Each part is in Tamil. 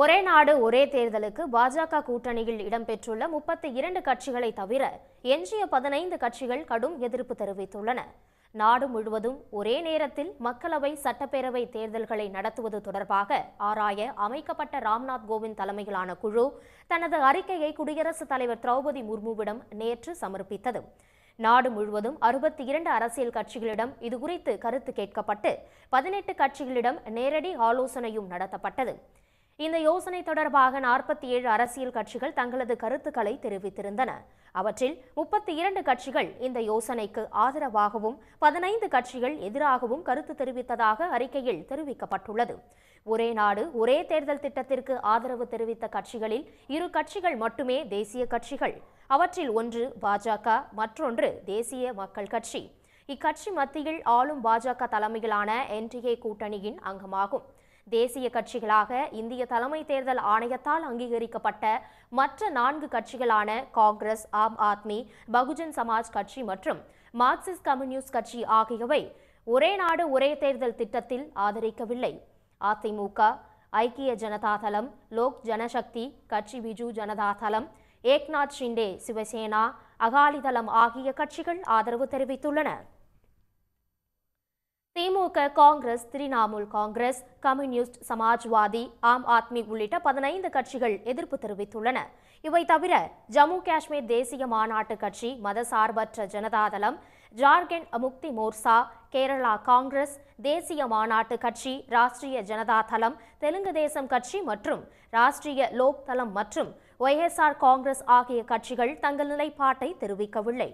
ஒரே நாடு ஒரே தேர்தலுக்கு பாஜக கூட்டணியில் இடம்பெற்றுள்ள முப்பத்தி இரண்டு கட்சிகளை தவிர எஞ்சிய பதினைந்து கட்சிகள் கடும் எதிர்ப்பு தெரிவித்துள்ளன. நாடு முழுவதும் ஒரே நேரத்தில் மக்களவை சட்டப்பேரவை தேர்தல்களை நடத்துவது தொடர்பாக ஆராய அமைக்கப்பட்ட ராம்நாத் கோவிந்த் தலைமையிலான குழு தனது அறிக்கையை குடியரசுத் தலைவர் திரௌபதி முர்முவிடம் நேற்று சமர்ப்பித்தது. நாடு முழுவதும் அறுபத்தி இரண்டு அரசியல் கட்சிகளிடம் இதுகுறித்து கருத்து கேட்கப்பட்டு பதினெட்டு கட்சிகளிடம் நேரடி ஆலோசனையும் நடத்தப்பட்டது. இந்த யோசனை தொடர்பாக நாற்பத்தி ஏழு அரசியல் கட்சிகள் தங்களது கருத்துக்களை தெரிவித்திருந்தன. அவற்றில் முப்பத்தி இரண்டு கட்சிகள் இந்த யோசனைக்கு ஆதரவாகவும் பதினைந்து கட்சிகள் எதிராகவும் கருத்து தெரிவித்ததாக அறிக்கையில் தெரிவிக்கப்பட்டுள்ளது. ஒரே நாடு ஒரே தேர்தல் திட்டத்திற்கு ஆதரவு தெரிவித்த கட்சிகளில் இரு கட்சிகள் மட்டுமே தேசிய கட்சிகள். அவற்றில் ஒன்று பாஜக மற்றொன்று தேசிய மக்கள் கட்சி. இக்கட்சி மத்தியில் ஆளும் பாஜக தலைமையிலான என்டிஏ கூட்டணியின் அங்கமாகும். தேசிய கட்சிகளாக இந்திய தலைமை தேர்தல் ஆணையத்தால் அங்கீகரிக்கப்பட்ட மற்ற நான்கு கட்சிகளான காங்கிரஸ் ஆம் ஆத்மி பகுஜன் சமாஜ் கட்சி மற்றும் மார்க்சிஸ்ட் கம்யூனிஸ்ட் கட்சி ஆகியவை ஒரே நாடு ஒரே தேர்தல் திட்டத்தில் ஆதரிக்கவில்லை. அதிமுக ஐக்கிய ஜனதா தளம் லோக் ஜனசக்தி கட்சி பிஜு ஜனதா தளம் ஏக்நாத் ஷிண்டே சிவசேனா அகாலிதளம் ஆகிய கட்சிகள் ஆதரவு தெரிவித்துள்ளன. திமுக காங்கிரஸ் திரிணாமுல் காங்கிரஸ் கம்யூனிஸ்ட் சமாஜ்வாதி ஆம் ஆத்மி உள்ளிட்ட பதினைந்து கட்சிகள் எதிர்ப்பு தெரிவித்துள்ளன. இவை தவிர ஜம்மு காஷ்மீர் தேசிய மாநாட்டு கட்சி மதசார்பற்ற ஜனதாதளம் ஜார்க்கண்ட் முக்தி மோர்சா கேரளா காங்கிரஸ் தேசிய மாநாட்டு கட்சி ராஷ்டிரிய ஜனதா தளம் தெலுங்கு தேசம் கட்சி மற்றும் ராஷ்டிரிய லோக் தளம் மற்றும் ஒய்எஸ்ஆர் காங்கிரஸ் ஆகிய கட்சிகள் தங்கள் நிலைப்பாட்டை தெரிவிக்கவில்லை.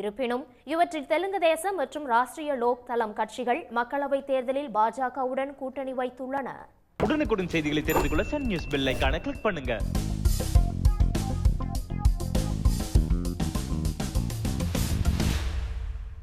இருப்பினும் இவற்றில் தெலுங்கு தேசம் மற்றும் ராஷ்டிரிய லோக் தளம் கட்சிகள் மக்களவைத் தேர்தலில் பாஜகவுடன் கூட்டணி வைத்துள்ளன. உடனுக்குடன் செய்திகளை தெரிந்து கொள்ள சன் நியூஸ் பெல் ஐக்கான கிளிக் பண்ணுங்க.